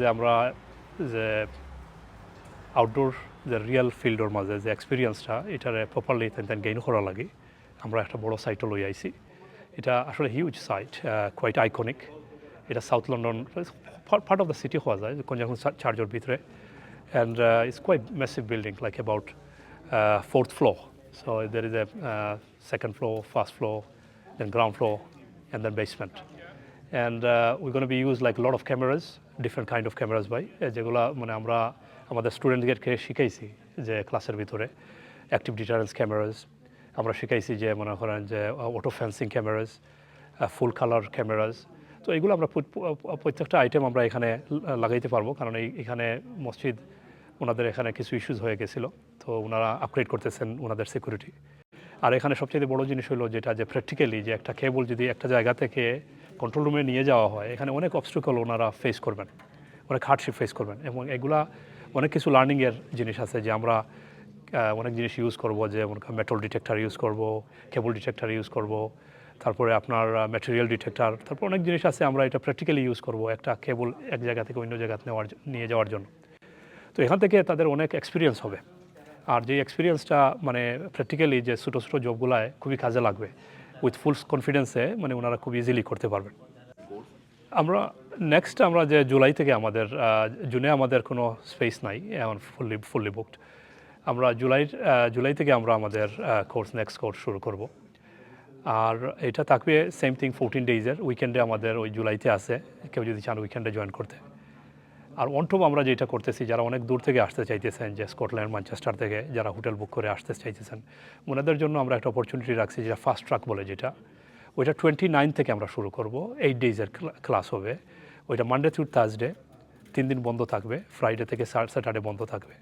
যে আমরা যে আউটডোর যে রিয়েল ফিল্ডর মাঝে যে এক্সপিরিয়েন্সটা এটারে প্রপারলি তেন গেইন করা লাগে আমরা একটা বড় সাইটও লই আইছি এটা আসলে হিউজ সাইট কোয়াইট আইকনিক এটা south London part of the city হওয়া যায় কনজাকশন চার্জের ভিতরে and it's quite massive building like about fourth floor. So there is a uh, second floor, first floor, then ground floor, and then basement. We going to be used like a lot of cameras, different kind of যেগুলো মানে আমরা আমাদের স্টুডেন্টদেরকে শিখাইছি যে ক্লাসের ভিতরে। Active deterrence cameras আমরা শিখাইছি যে মনে করেন যে auto fencing cameras full colour cameras তো এগুলো আমরা প্রত্যেকটা আইটেম আমরা এখানে লাগাইতে পারব। কারণ এই এখানে মসজিদ ওনাদের এখানে কিছু ইস্যুস হয়ে গেছিল। তো ওনারা আপগ্রেড করতেছেন ওনাদের সিকিউরিটি আর এখানে সবচেয়ে বড় জিনিস হলো যেটা যে প্র্যাকটিক্যালি যে একটা কেবল যদি একটা জায়গা থেকে কন্ট্রোল রুমে নিয়ে যাওয়া হয়। এখানে অনেক অবস্ট্রিকল ওনারা ফেস করবেন। অনেক হার্ডশিপ ফেস করবেন এবং এগুলা অনেক কিছু লার্নিংয়ের জিনিস আছে যে আমরা অনেক জিনিস ইউজ করব যে মেটাল ডিটেক্টর ইউজ করব কেবল ডিটেক্টর ইউজ করব, তারপরে আপনার ম্যাটেরিয়াল ডিটেক্টর তারপর অনেক জিনিস আছে আমরা এটা প্র্যাকটিক্যালি ইউজ করব একটা কেবল এক জায়গা থেকে অন্য জায়গাতে নেওয়ার নিয়ে যাওয়ার জন্য। তো এখান থেকে তাদের অনেক এক্সপিরিয়েন্স হবে। আর যে এক্সপিরিয়েন্সটা মানে প্র্যাকটিক্যালি যে ছোটো ছোটো জবগুলায় খুবই কাজে লাগবে। উইথ ফুল কনফিডেন্সে মানে ওনারা খুব ইজিলি করতে পারবেন। আমরা নেক্সট আমরা যে জুলাই থেকে আমাদের জুনে আমাদের কোনো স্পেস নাই, এখন ফুললি ফুললি বুকড আমরা জুলাই জুলাই থেকে আমরা আমাদের কোর্স নেক্সট কোর্স শুরু করব। আর এটা থাকবে সেম থিং ফোরটিন ডেইজের উইকেন্ডে আমাদের ওই জুলাইতে আছে। কেউ যদি চান উইকেন্ডে জয়েন করতে। আর অন টপ আমরা যেটা করতেছি, যারা অনেক দূর থেকে আসতে চাইতেছেন, যে স্কটল্যান্ড ম্যানচেস্টার থেকে যারা হোটেল বুক করে আসতে চাইতেছেন, ওনাদের জন্য আমরা একটা অপরচুনিটি রাখছি যেটা ফাস্ট ট্রাক বলে যেটা। ওইটা টোয়েন্টি নাইন থেকে আমরা শুরু করব এইট ডেইজের ক্লাস হবে। ওইটা মানডে থ্রু থার্সডে তিন দিন বন্ধ থাকবে ফ্রাইডে থেকে স্যাটারডে বন্ধ থাকবে।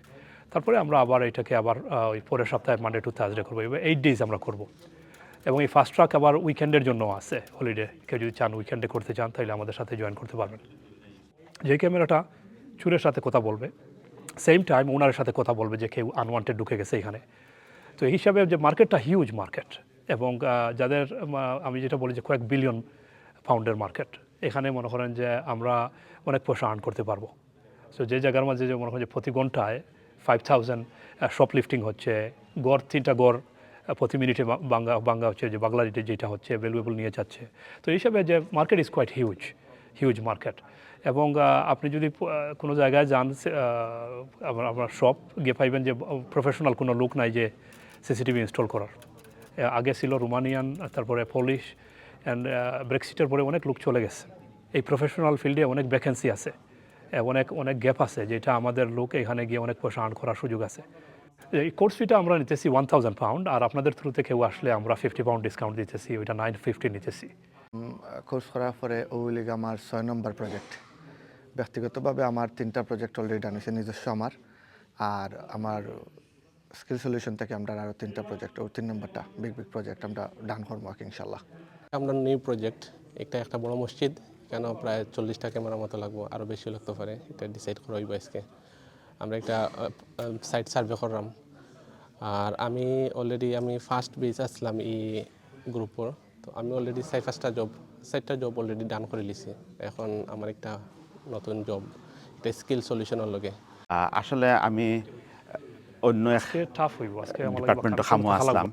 তারপরে আমরা আবার এটাকে আবার ওই পরের সপ্তাহে মানডে টু থার্সডে করব, এবার এইট ডেজ আমরা করব। এবং এই ফাস্ট ট্রাক আবার উইকেন্ডের জন্য আছে হলিডে কেউ যদি চান উইকেন্ডে করতে চান, তাহলে আমাদের সাথে জয়েন করতে পারবেন। যে ক্যামেরাটা চুরের সাথে কথা বলবে সেম টাইম ওনারের সাথে কথা বলবে যে কেউ আনওয়ান্টেড ঢুকে গেছে এখানে। তো এই হিসাবে যে মার্কেটটা হিউজ মার্কেট এবং যাদের আমি যেটা বলি যে কয়েক বিলিয়ন পাউন্ডের মার্কেট এখানে মনে করেন যে আমরা অনেক পয়সা আর্ন করতে পারব। সো যে জায়গার মাঝে যে মনে করেন যে প্রতি ঘন্টায় ফাইভ থাউজেন্ড শপ লিফটিং হচ্ছে, গড় তিনটা গড় প্রতি মিনিটে বাঙ্গা বাঙ্গা হচ্ছে যে বাংলা যেটা হচ্ছে ভ্যালুয়েবল নিয়ে যাচ্ছে। তো এই হিসাবে যে market is quite huge huge market এবং আপনি যদি কোনো জায়গায় যান আপনার শপ গিয়ে পাইবেন যে প্রফেশনাল কোনো লোক নাই যে সিসিটিভি ইনস্টল করার। আগে ছিল রোমানিয়ান তারপরে পলিশ অ্যান্ড ব্রেক্সিটের পরে অনেক লোক চলে গেছে। এই প্রফেশনাল ফিল্ডে অনেক ভ্যাকেন্সি আছে। অনেক অনেক গ্যাপ আছে, যেটা আমাদের লোক এখানে গিয়ে অনেক পয়সা আর্ন করার সুযোগ আছে। এই কোর্স ফিটা আমরা নিতেছি ওয়ান থাউজেন্ড পাউন্ড আর আপনাদের থ্রুতে কেউ আসলে আমরা ফিফটি পাউন্ড ডিসকাউন্ট দিতেছি, ওইটা নাইন ফিফটি নিতেছি। কোর্স করার পরে ওইলিগ আমার ছয় নম্বর প্রজেক্ট ব্যক্তিগতভাবে আমার তিনটা প্রজেক্ট অলরেডি ডান নিজস্ব আমার। আর আমার স্কিল সলিউশন থেকে আমরা আরও তিনটা প্রজেক্ট ও তিন নম্বরটা বিগ বিগ প্রজেক্ট আমরা ডান করব ইনশাল্লাহ আমরা নিউ প্রজেক্ট এটা একটা বড় মসজিদ, কেন প্রায় চল্লিশটা ক্যামেরার মতো লাগবো আরও বেশি লাগতে পারে, এটা ডিসাইড করা হইব আজকে। আমরা একটা সাইট সার্ভে করলাম। আর আমি অলরেডি আমি ফার্স্ট বেজ আসলাম এই গ্রুপর তো আমি অলরেডি সাই ফার্স্টটা জব সাইটটা জব অলরেডি ডান করে লিছি এখন আমার একটা নতুন জব এটা স্কিল সলিউশনের লগে। আসলে আমি অন্য এক ডিপার্টমেন্টে খামো আসলাম।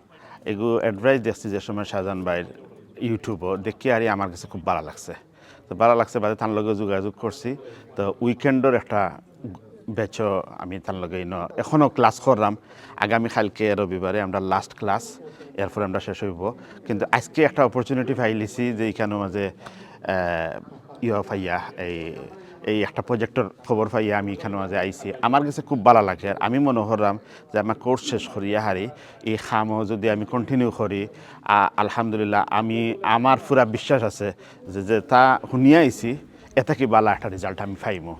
এগু অ্যাডভাইস দেখছি যে সময় শাহজাহান ভাইয়ের ইউটিউবও দেখি আর আমার কাছে খুব ভালো লাগছে। তো ভালো লাগছে বাদে তার লগে যোগাযোগ করছি। তো উইকেন্ডের একটা ব্যাচও আমি তার লগে ইন এখনও ক্লাস করলাম আগামী কালকে রবিবারে আমরা লাস্ট ক্লাস এরপরে আমরা শেষ হইব। কিন্তু আজকে একটা অপরচুনিটি পাইলিছি যে এখানে মাঝে ইয়ে পাইয়া এই এই একটা প্রজেক্টর খবর পাইয়া আমি এখানে মাঝে আইছি। আমার কাছে খুব ভালো লাগে আর আমি মনে করলাম যে আমার কোর্স শেষ করিয়া হারি, এই খামও যদি আমি কন্টিনিউ করি আলহামদুলিল্লাহ আমি, আমার পুরা বিশ্বাস আছে যে যে তা শুনিয়া আইছি এটা কি ভালো একটা রেজাল্ট আমি পাইমো।